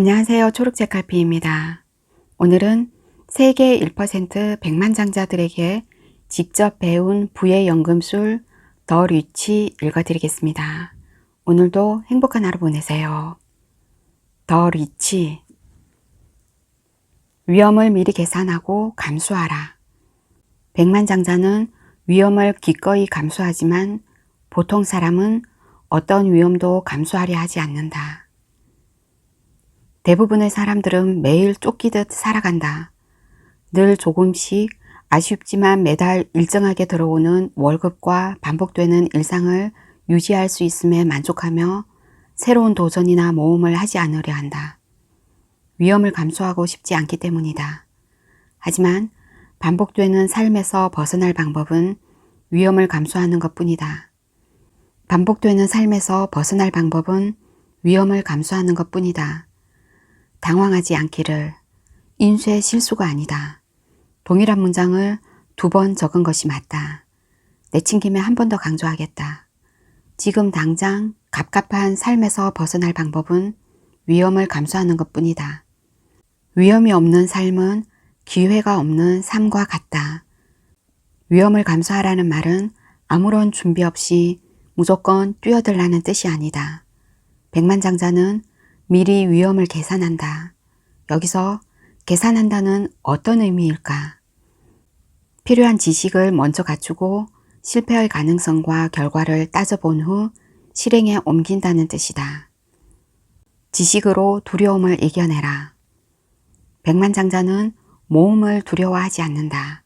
안녕하세요. 초록색 칼피입니다. 오늘은 세계 1% 백만장자들에게 직접 배운 부의 연금술 더 리치 읽어드리겠습니다. 오늘도 행복한 하루 보내세요. 더 리치 위험을 미리 계산하고 감수하라. 백만장자는 위험을 기꺼이 감수하지만 보통 사람은 어떤 위험도 감수하려 하지 않는다. 대부분의 사람들은 매일 쫓기듯 살아간다. 늘 조금씩 아쉽지만 매달 일정하게 들어오는 월급과 반복되는 일상을 유지할 수 있음에 만족하며 새로운 도전이나 모험을 하지 않으려 한다. 위험을 감수하고 싶지 않기 때문이다. 하지만 반복되는 삶에서 벗어날 방법은 위험을 감수하는 것 뿐이다. 반복되는 삶에서 벗어날 방법은 위험을 감수하는 것 뿐이다. 당황하지 않기를 인쇄 실수가 아니다. 동일한 문장을 두 번 적은 것이 맞다. 내친 김에 한 번 더 강조하겠다. 지금 당장 갑갑한 삶에서 벗어날 방법은 위험을 감수하는 것 뿐이다. 위험이 없는 삶은 기회가 없는 삶과 같다. 위험을 감수하라는 말은 아무런 준비 없이 무조건 뛰어들라는 뜻이 아니다. 백만장자는 미리 위험을 계산한다. 여기서 계산한다는 어떤 의미일까? 필요한 지식을 먼저 갖추고 실패할 가능성과 결과를 따져본 후 실행에 옮긴다는 뜻이다. 지식으로 두려움을 이겨내라. 백만장자는 모험을 두려워하지 않는다.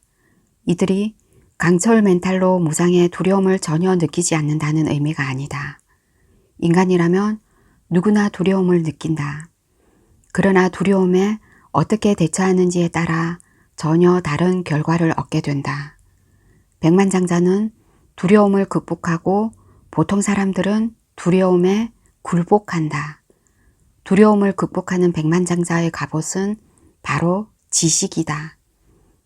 이들이 강철 멘탈로 무장의 두려움을 전혀 느끼지 않는다는 의미가 아니다. 인간이라면 누구나 두려움을 느낀다. 그러나 두려움에 어떻게 대처하는지에 따라 전혀 다른 결과를 얻게 된다. 백만장자는 두려움을 극복하고 보통 사람들은 두려움에 굴복한다. 두려움을 극복하는 백만장자의 갑옷은 바로 지식이다.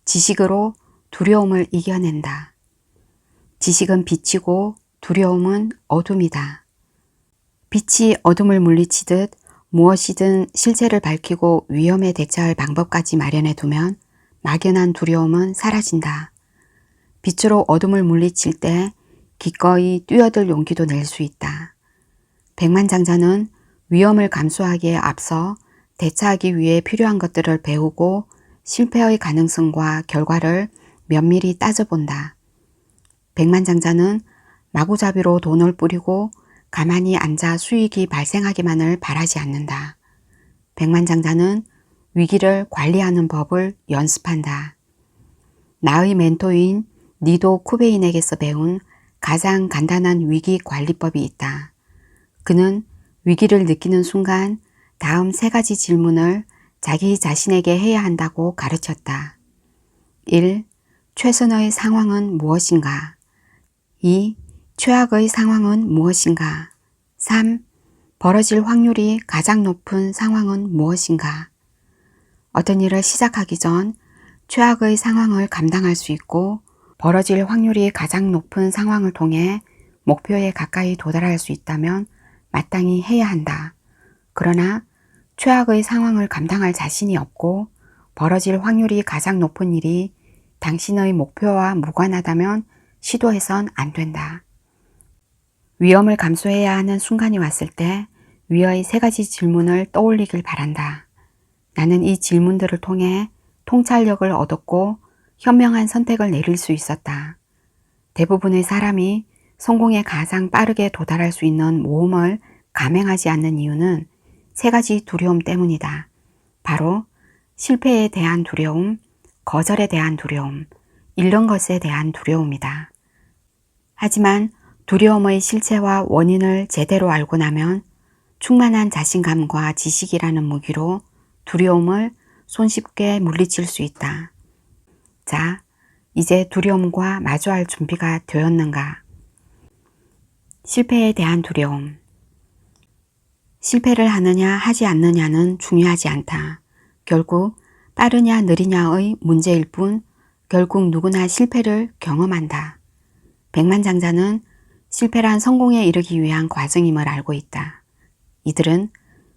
지식으로 두려움을 이겨낸다. 지식은 빛이고 두려움은 어둠이다. 빛이 어둠을 물리치듯 무엇이든 실체를 밝히고 위험에 대처할 방법까지 마련해 두면 막연한 두려움은 사라진다. 빛으로 어둠을 물리칠 때 기꺼이 뛰어들 용기도 낼 수 있다. 백만장자는 위험을 감수하기에 앞서 대처하기 위해 필요한 것들을 배우고 실패의 가능성과 결과를 면밀히 따져본다. 백만장자는 마구잡이로 돈을 뿌리고 가만히 앉아 수익이 발생하기만을 바라지 않는다. 백만장자는 위기를 관리하는 법을 연습한다. 나의 멘토인 니도 쿠베인에게서 배운 가장 간단한 위기 관리법이 있다. 그는 위기를 느끼는 순간 다음 세 가지 질문을 자기 자신에게 해야 한다고 가르쳤다. 1. 최선의 상황은 무엇인가? 2. 최악의 상황은 무엇인가? 3. 벌어질 확률이 가장 높은 상황은 무엇인가? 어떤 일을 시작하기 전 최악의 상황을 감당할 수 있고 벌어질 확률이 가장 높은 상황을 통해 목표에 가까이 도달할 수 있다면 마땅히 해야 한다. 그러나 최악의 상황을 감당할 자신이 없고 벌어질 확률이 가장 높은 일이 당신의 목표와 무관하다면 시도해선 안 된다. 위험을 감수해야 하는 순간이 왔을 때 위의 세 가지 질문을 떠올리길 바란다. 나는 이 질문들을 통해 통찰력을 얻었고 현명한 선택을 내릴 수 있었다. 대부분의 사람이 성공에 가장 빠르게 도달할 수 있는 모험을 감행하지 않는 이유는 세 가지 두려움 때문이다. 바로 실패에 대한 두려움, 거절에 대한 두려움, 잃는 것에 대한 두려움이다. 하지만 두려움의 실체와 원인을 제대로 알고 나면 충만한 자신감과 지식이라는 무기로 두려움을 손쉽게 물리칠 수 있다. 자, 이제 두려움과 마주할 준비가 되었는가? 실패에 대한 두려움. 실패를 하느냐 하지 않느냐는 중요하지 않다. 결국 빠르냐 느리냐의 문제일 뿐 결국 누구나 실패를 경험한다. 백만장자는 실패란 성공에 이르기 위한 과정임을 알고 있다. 이들은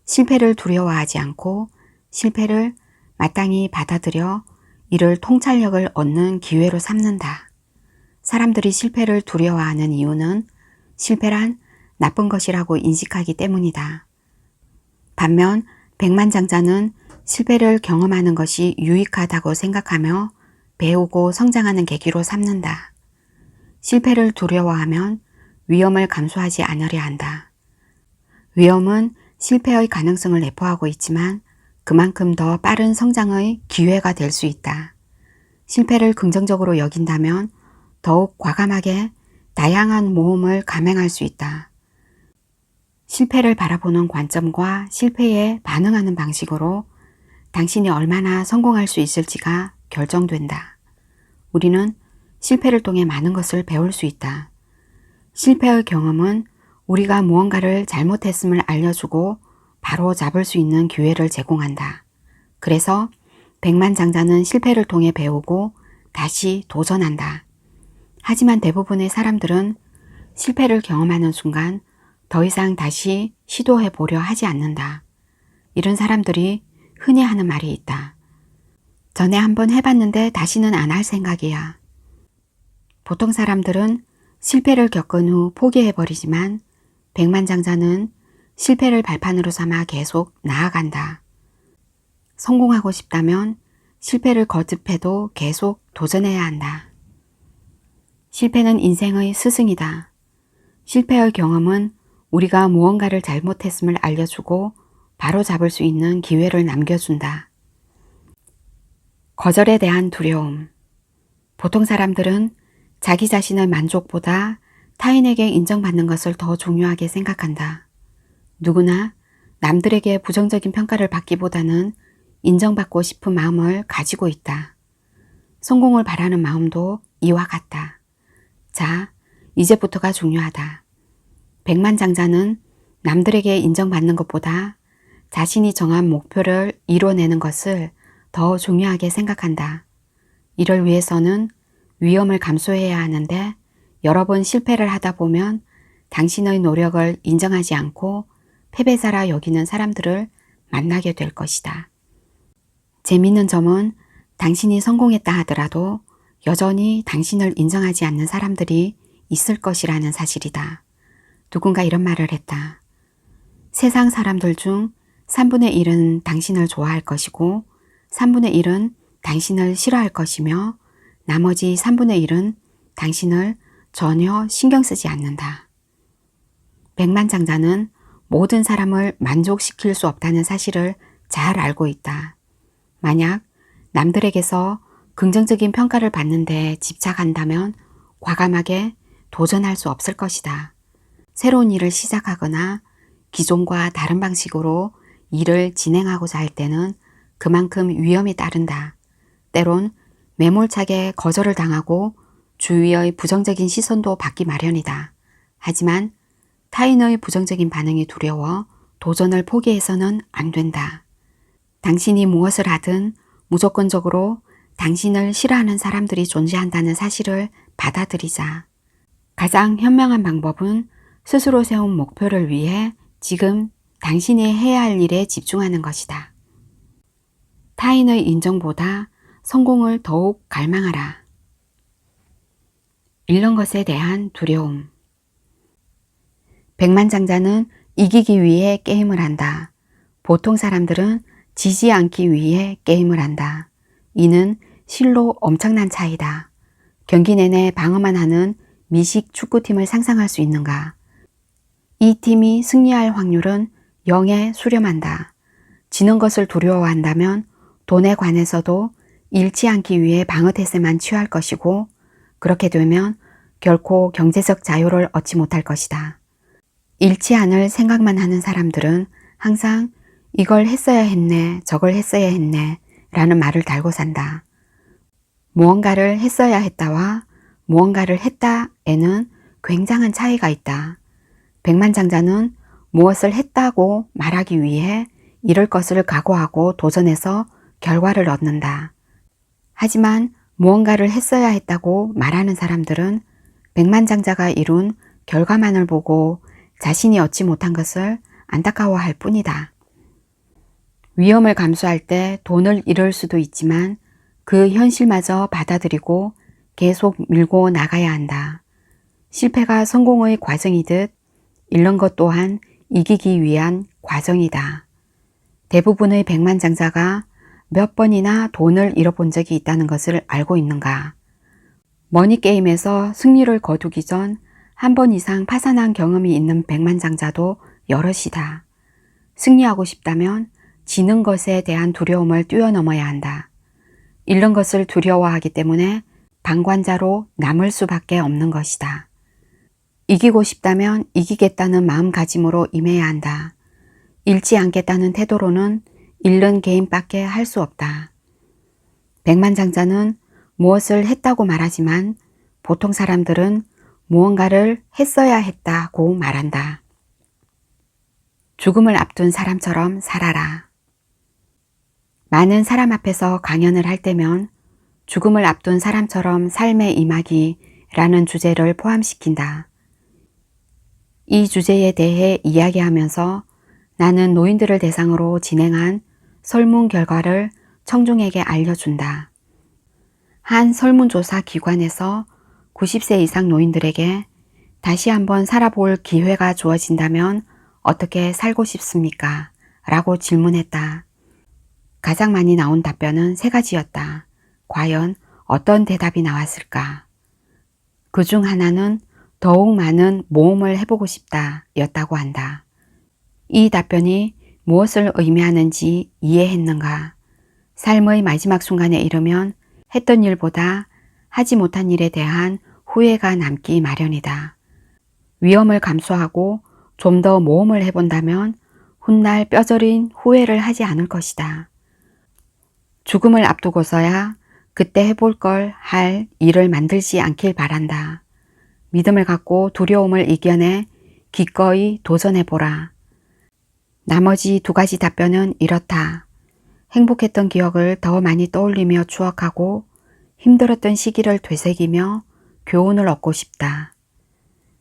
실패를 두려워하지 않고 실패를 마땅히 받아들여 이를 통찰력을 얻는 기회로 삼는다. 사람들이 실패를 두려워하는 이유는 실패란 나쁜 것이라고 인식하기 때문이다. 반면 백만장자는 실패를 경험하는 것이 유익하다고 생각하며 배우고 성장하는 계기로 삼는다. 실패를 두려워하면 위험을 감수하지 않으려 한다. 위험은 실패의 가능성을 내포하고 있지만 그만큼 더 빠른 성장의 기회가 될 수 있다. 실패를 긍정적으로 여긴다면 더욱 과감하게 다양한 모험을 감행할 수 있다. 실패를 바라보는 관점과 실패에 반응하는 방식으로 당신이 얼마나 성공할 수 있을지가 결정된다. 우리는 실패를 통해 많은 것을 배울 수 있다. 실패의 경험은 우리가 무언가를 잘못했음을 알려주고 바로 잡을 수 있는 기회를 제공한다. 그래서 백만장자는 실패를 통해 배우고 다시 도전한다. 하지만 대부분의 사람들은 실패를 경험하는 순간 더 이상 다시 시도해 보려 하지 않는다. 이런 사람들이 흔히 하는 말이 있다. 전에 한번 해봤는데 다시는 안 할 생각이야. 보통 사람들은 실패를 겪은 후 포기해버리지만 백만장자는 실패를 발판으로 삼아 계속 나아간다. 성공하고 싶다면 실패를 거듭해도 계속 도전해야 한다. 실패는 인생의 스승이다. 실패의 경험은 우리가 무언가를 잘못했음을 알려주고 바로 잡을 수 있는 기회를 남겨준다. 거절에 대한 두려움. 보통 사람들은 자기 자신의 만족보다 타인에게 인정받는 것을 더 중요하게 생각한다. 누구나 남들에게 부정적인 평가를 받기보다는 인정받고 싶은 마음을 가지고 있다. 성공을 바라는 마음도 이와 같다. 자, 이제부터가 중요하다. 백만장자는 남들에게 인정받는 것보다 자신이 정한 목표를 이뤄내는 것을 더 중요하게 생각한다. 이를 위해서는 위험을 감수해야 하는데 여러 번 실패를 하다 보면 당신의 노력을 인정하지 않고 패배자라 여기는 사람들을 만나게 될 것이다. 재밌는 점은 당신이 성공했다 하더라도 여전히 당신을 인정하지 않는 사람들이 있을 것이라는 사실이다. 누군가 이런 말을 했다. 세상 사람들 중 3분의 1은 당신을 좋아할 것이고 3분의 1은 당신을 싫어할 것이며 나머지 3분의 1은 당신을 전혀 신경 쓰지 않는다. 백만장자는 모든 사람을 만족시킬 수 없다는 사실을 잘 알고 있다. 만약 남들에게서 긍정적인 평가를 받는데 집착한다면 과감하게 도전할 수 없을 것이다. 새로운 일을 시작하거나 기존과 다른 방식으로 일을 진행하고자 할 때는 그만큼 위험이 따른다. 때론 매몰차게 거절을 당하고 주위의 부정적인 시선도 받기 마련이다. 하지만 타인의 부정적인 반응이 두려워 도전을 포기해서는 안 된다. 당신이 무엇을 하든 무조건적으로 당신을 싫어하는 사람들이 존재한다는 사실을 받아들이자. 가장 현명한 방법은 스스로 세운 목표를 위해 지금 당신이 해야 할 일에 집중하는 것이다. 타인의 인정보다 성공을 더욱 갈망하라. 잃는 것에 대한 두려움. 백만장자는 이기기 위해 게임을 한다. 보통 사람들은 지지 않기 위해 게임을 한다. 이는 실로 엄청난 차이다. 경기 내내 방어만 하는 미식 축구팀을 상상할 수 있는가? 이 팀이 승리할 확률은 0에 수렴한다. 지는 것을 두려워한다면 돈에 관해서도 잃지 않기 위해 방어태세만 취할 것이고 그렇게 되면 결코 경제적 자유를 얻지 못할 것이다. 잃지 않을 생각만 하는 사람들은 항상 이걸 했어야 했네, 저걸 했어야 했네 라는 말을 달고 산다. 무언가를 했어야 했다와 무언가를 했다에는 굉장한 차이가 있다. 백만장자는 무엇을 했다고 말하기 위해 이럴 것을 각오하고 도전해서 결과를 얻는다. 하지만 무언가를 했어야 했다고 말하는 사람들은 백만장자가 이룬 결과만을 보고 자신이 얻지 못한 것을 안타까워할 뿐이다. 위험을 감수할 때 돈을 잃을 수도 있지만 그 현실마저 받아들이고 계속 밀고 나가야 한다. 실패가 성공의 과정이듯 잃는 것 또한 이기기 위한 과정이다. 대부분의 백만장자가 몇 번이나 돈을 잃어본 적이 있다는 것을 알고 있는가? 머니게임에서 승리를 거두기 전 한 번 이상 파산한 경험이 있는 백만장자도 여럿이다. 승리하고 싶다면 지는 것에 대한 두려움을 뛰어넘어야 한다. 잃는 것을 두려워하기 때문에 방관자로 남을 수밖에 없는 것이다. 이기고 싶다면 이기겠다는 마음가짐으로 임해야 한다. 잃지 않겠다는 태도로는 잃는 개인밖에 할 수 없다. 백만장자는 무엇을 했다고 말하지만 보통 사람들은 무언가를 했어야 했다고 말한다. 죽음을 앞둔 사람처럼 살아라. 많은 사람 앞에서 강연을 할 때면 죽음을 앞둔 사람처럼 삶에 임하기라는 주제를 포함시킨다. 이 주제에 대해 이야기하면서 나는 노인들을 대상으로 진행한 설문 결과를 청중에게 알려준다. 한 설문조사 기관에서 90세 이상 노인들에게 다시 한번 살아볼 기회가 주어진다면 어떻게 살고 싶습니까? 라고 질문했다. 가장 많이 나온 답변은 세 가지였다. 과연 어떤 대답이 나왔을까? 그 중 하나는 더욱 많은 모험을 해보고 싶다 였다고 한다. 이 답변이 무엇을 의미하는지 이해했는가? 삶의 마지막 순간에 이르면 했던 일보다 하지 못한 일에 대한 후회가 남기 마련이다. 위험을 감수하고 좀 더 모험을 해본다면 훗날 뼈저린 후회를 하지 않을 것이다. 죽음을 앞두고서야 그때 해볼 걸 할 일을 만들지 않길 바란다. 믿음을 갖고 두려움을 이겨내 기꺼이 도전해보라. 나머지 두 가지 답변은 이렇다. 행복했던 기억을 더 많이 떠올리며 추억하고 힘들었던 시기를 되새기며 교훈을 얻고 싶다.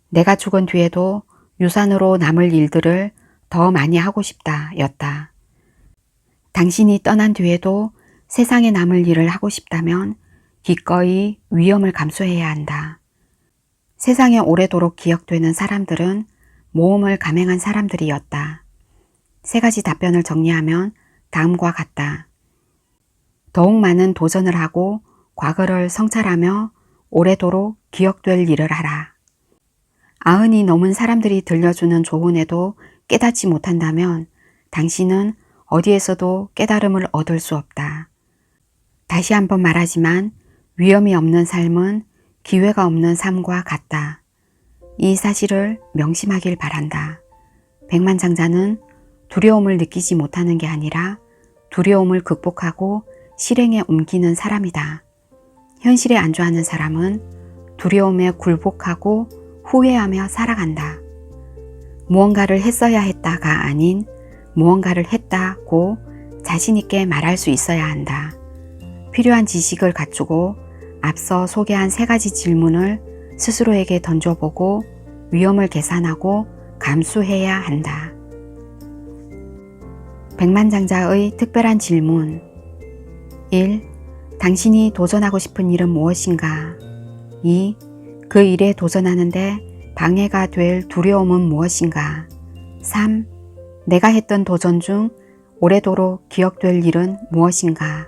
내가 죽은 뒤에도 유산으로 남을 일들을 더 많이 하고 싶다 였다. 당신이 떠난 뒤에도 세상에 남을 일을 하고 싶다면 기꺼이 위험을 감수해야 한다. 세상에 오래도록 기억되는 사람들은 모험을 감행한 사람들이었다. 세 가지 답변을 정리하면 다음과 같다. 더욱 많은 도전을 하고 과거를 성찰하며 오래도록 기억될 일을 하라. 아흔이 넘은 사람들이 들려주는 조언에도 깨닫지 못한다면 당신은 어디에서도 깨달음을 얻을 수 없다. 다시 한번 말하지만 위험이 없는 삶은 기회가 없는 삶과 같다. 이 사실을 명심하길 바란다. 백만장자는 두려움을 느끼지 못하는 게 아니라 두려움을 극복하고 실행에 옮기는 사람이다. 현실에 안주하는 사람은 두려움에 굴복하고 후회하며 살아간다. 무언가를 했어야 했다가 아닌 무언가를 했다고 자신있게 말할 수 있어야 한다. 필요한 지식을 갖추고 앞서 소개한 세 가지 질문을 스스로에게 던져보고 위험을 계산하고 감수해야 한다. 백만장자의 특별한 질문 1. 당신이 도전하고 싶은 일은 무엇인가? 2. 그 일에 도전하는데 방해가 될 두려움은 무엇인가? 3. 내가 했던 도전 중 오래도록 기억될 일은 무엇인가?